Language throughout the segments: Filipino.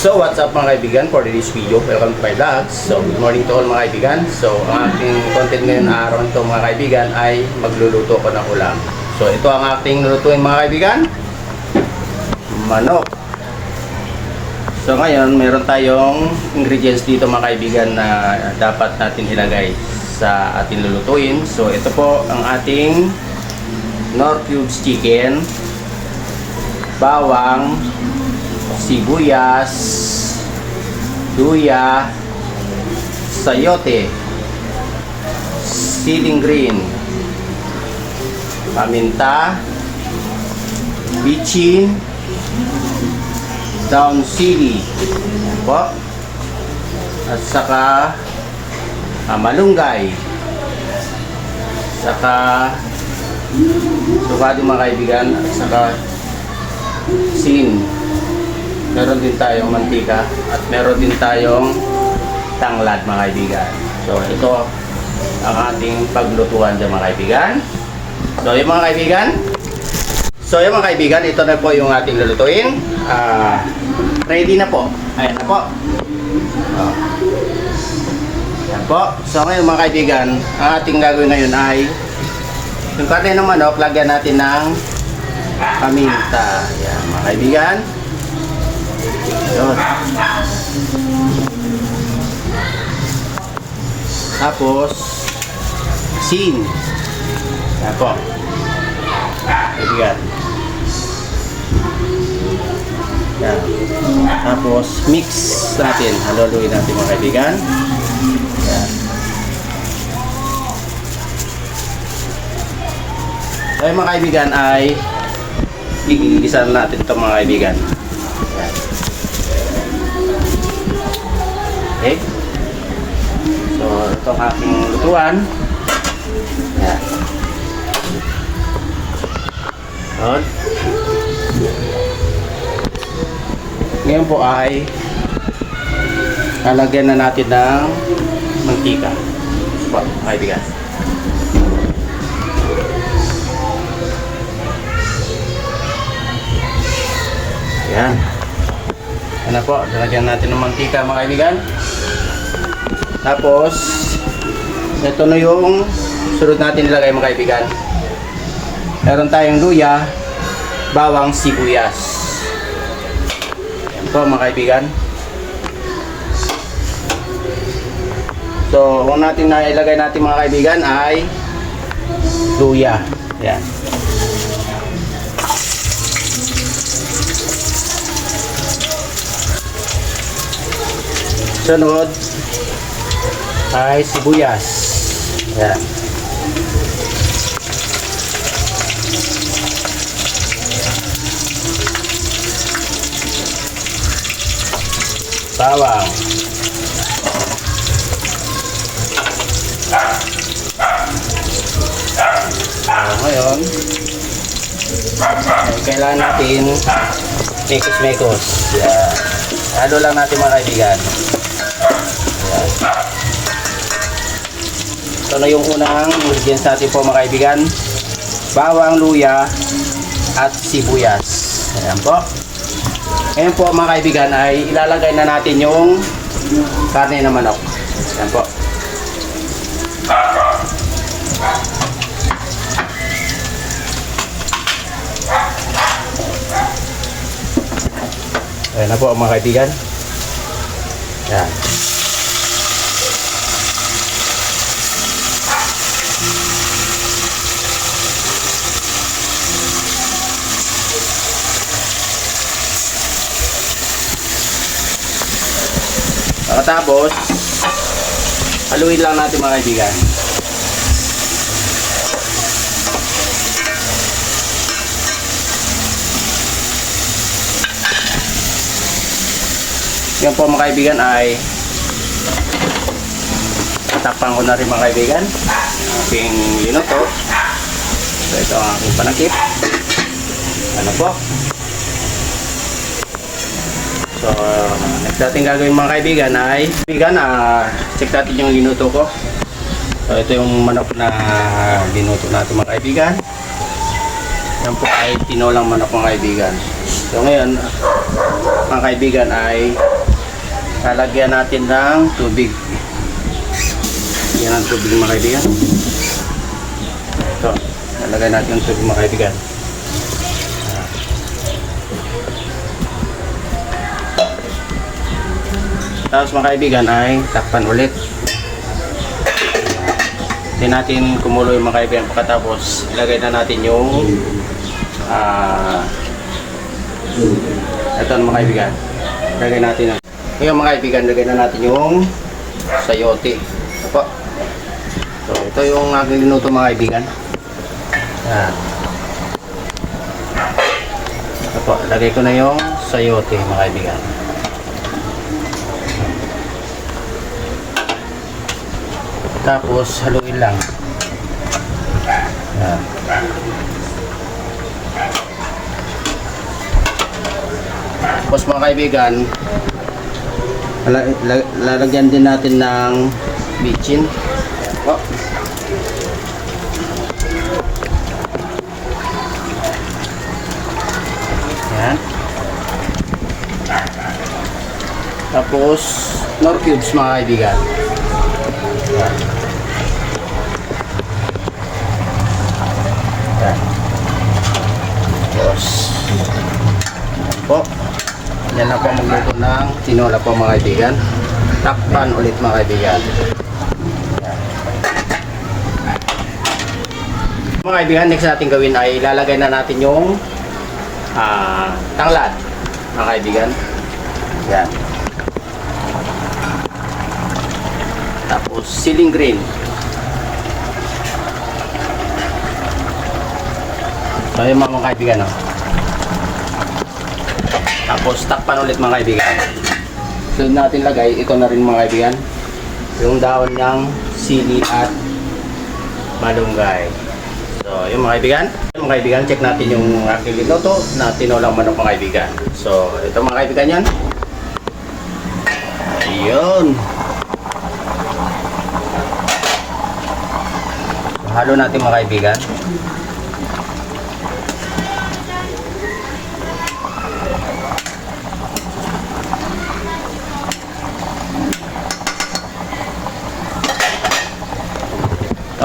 So, what's up mga kaibigan for this video? Welcome to my vlog. So, good morning to all mga kaibigan. So, ang ating content ngayon na araw nito mga kaibigan ay magluluto ko ng ulam. So, ito ang ating lutuin mga kaibigan. Manok. So, ngayon, meron tayong ingredients dito mga kaibigan na dapat natin ilagay sa ating lulutuin. So, ito po ang ating Nor Cubes Chicken, bawang, sibuyas, luya, sayote, siling green, paminta, bitchin, down Yan po, at saka ah, malunggay, saka sukado mga kaibigan, at saka sin. Meron din tayong mantika at meron din tayong tanglad mga kaibigan. So ito ang ating paglutuan dyan mga kaibigan. So yung mga kaibigan, so yung mga kaibigan, ito na po yung ating lulutuin. Ah, ready na po. Ayan na po. Oh. Ayan po. So ngayon mga kaibigan, ang ating gagawin ngayon ay yung karne ng manok, lagyan natin ng paminta. Ayan mga kaibigan. Tapos, sin. Yan po. Kaibigan. Yan. Tapos, mix natin. Haluluin natin mga kaibigan. Yan. So, mga kaibigan ay gigigisan natin ito mga kaibigan. Okay. So, ito ang aking lutuan. Yan. Yun. Ngayon po ay lalagyan na natin ng mantika. Mga kaibigan. Yan. Yan na po, lalagyan natin ng mantika mga kaibigan. Tapos, ito na yung sunod natin ilagay mga kaibigan. Meron tayong luya, bawang sibuyas. Yan po mga kaibigan. So, kung natin na ilagay natin mga kaibigan ay luya. Yan. Sunod ay sibuyas. Ayan. Bawang. So, ngayon, ay, kailangan natin mekos-mekos. Yan. Halo lang natin mga kaibigan. Yan. Ito na yung unang ingredients natin po mga kaibigan. Bawang, luya, at sibuyas. Ayan po. Ngayon po mga kaibigan ay ilalagay na natin yung karne ng manok. Ayan po. Ayan na po mga kaibigan. Ayan. Pagkatapos, haluin lang natin mga kaibigan. Yan po mga kaibigan ay takpan ko na rin mga kaibigan. Aking linuto. So ito ang aking panakip. Ano po? So, next natin gagawin mga kaibigan ay kaibigan, ah, check natin yung linuto ko. So, ito yung manok na linuto natin mga kaibigan. Yan po ay tinolang manok mga kaibigan. So ngayon, mga kaibigan ay lalagyan natin ng tubig. Yan ang tubig mga kaibigan. Ito, lalagyan natin ng tubig mga kaibigan. Tapos mga kaibigan ay takpan ulit. Hindi natin kumulo yung mga kaibigan. Pagkatapos, ilagay na natin yung ah ito mga kaibigan. Ilagay natin. ang- Ngayon mga kaibigan, ilagay na natin yung sayote. Ito po. So, ito yung aking linuto mga kaibigan. Yan. Ito po, lagay ko na yung sayote mga kaibigan. Tapos, haluin lang. Tapos mga kaibigan, lala- la- lalagyan din natin ng bitchin. Oh. Yan. Tapos, nor cubes mga kaibigan. Yan. Tapos, yan po. Yan na po magluto ng tinola po mga kaibigan. Takpan ulit mga kaibigan. Mga kaibigan, next natin gawin ay lalagay na natin yung ah, tanglad mga kaibigan. Yan. Tapos ceiling green. So yung mga, kaibigan, no? Tapos takpan ulit mga kaibigan. Sunod natin lagay, ito na rin mga kaibigan. Yung dahon ng sili at malunggay. So, yung mga kaibigan, yung mga kaibigan, check natin yung aking linuto na tinolang manok mga kaibigan. So, ito mga kaibigan yan. Ayun. Halo natin mga kaibigan.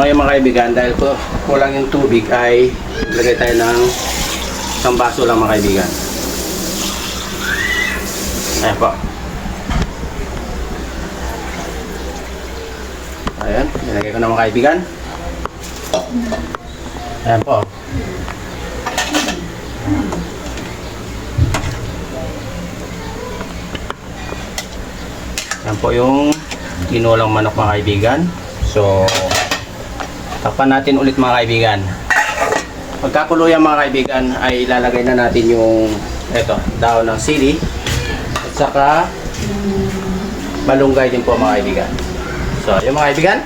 Ngayon mga kaibigan, dahil po kulang yung tubig ay lagay tayo ng isang baso lang mga kaibigan. Ayan po. Ayan, nilagay ko na mga kaibigan. Ayan po. Ayan po yung tinolang manok mga kaibigan. So, Takpan natin ulit mga kaibigan. Pagkakulo yan mga kaibigan ay ilalagay na natin yung eto, dahon ng sili at saka malunggay din po mga kaibigan. So, yung mga kaibigan,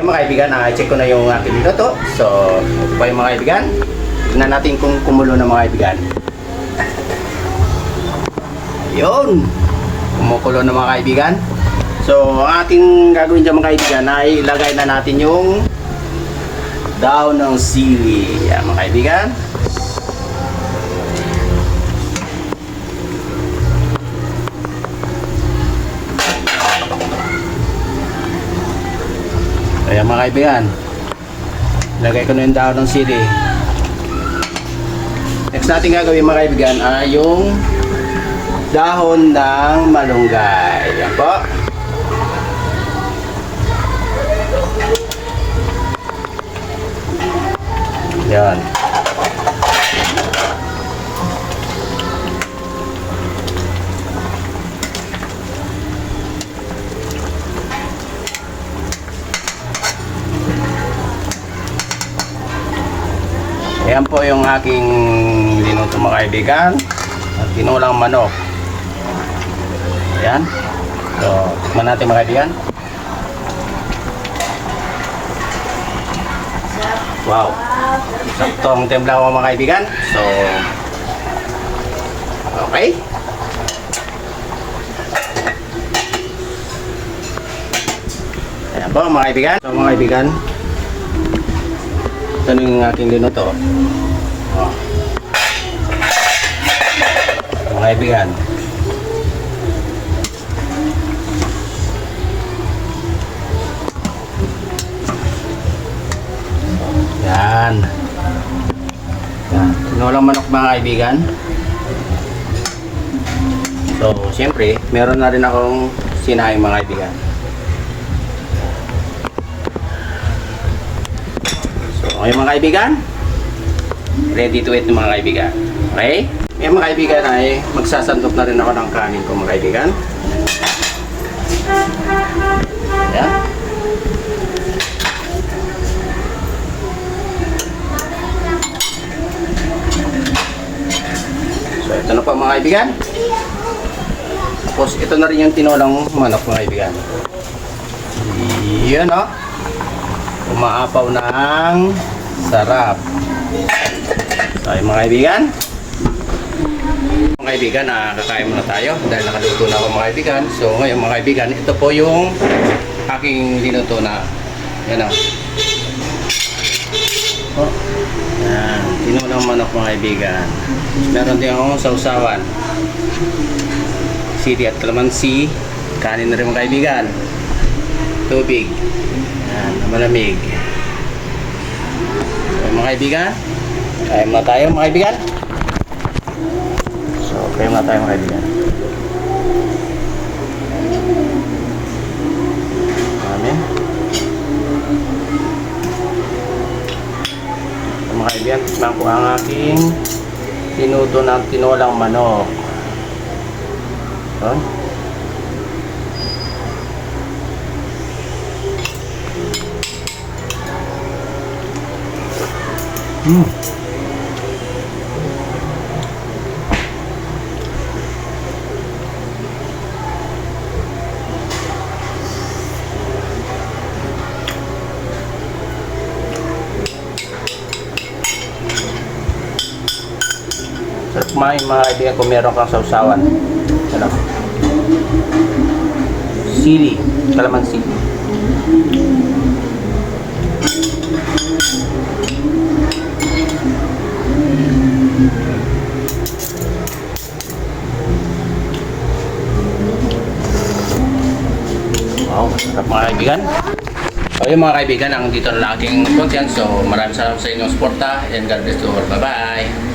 yung mga kaibigan, ah, check ko na yung aking niluto. So, ito pa yung mga kaibigan. Tignan natin kung kumulo na mga kaibigan. Yun! Kumukulo na mga kaibigan. So, ang ating gagawin dyan mga kaibigan ay ilagay na natin yung daon ng sili. Yan mga kaibigan. Ayan mga kaibigan. Lagay ko na yung daon ng sili. Next natin gagawin mga kaibigan ay yung dahon ng malunggay. Yan po. Yan. Ayan po yung aking linuto mga kaibigan. At tinulang manok. Ayan. So, tikman natin mga kaibigan. Wow. Saktong timpla ko mga kaibigan. So, okay. Ayan po mga kaibigan. So mga kaibigan, ito na yung aking linuto. Oh. mga kaibigan. Mga kaibigan. So, siyempre, meron na rin akong sinahing mga kaibigan. So, ngayon mga kaibigan, ready to eat mga kaibigan. Okay? Ngayon mga kaibigan ay magsasandok na rin ako ng kanin ko mga kaibigan. Ayan. So ito na po mga kaibigan. Tapos ito na rin yung tinolang manok mga kaibigan. Yan o. Umaapaw ng sarap. So ayun, mga kaibigan. Mga kaibigan, ah, kakain muna tayo dahil nakaluto na ako mga kaibigan. So ngayon mga kaibigan, ito po yung aking linuto na yan o. Oh. Yan, tinulang manok mga kaibigan. Meron din akong sausawan. Sili at kalamansi. Kanin na rin mga kaibigan. Tubig. Yan, malamig. So, mga kaibigan, kaya muna tayo mga kaibigan. So, kaya muna tayo mga kaibigan. Amen. Mga kaibigan, tikman ko ang aking tinuto ng tinolang manok. Oh. Mm. Kumain mga kaibigan kung meron kang sausawan. Ano? Sili, kalamansi. Wow, sarap mga kaibigan. So yun mga kaibigan, ang dito na aking content. So maraming salamat sa inyong suporta and God bless you all. Bye-bye!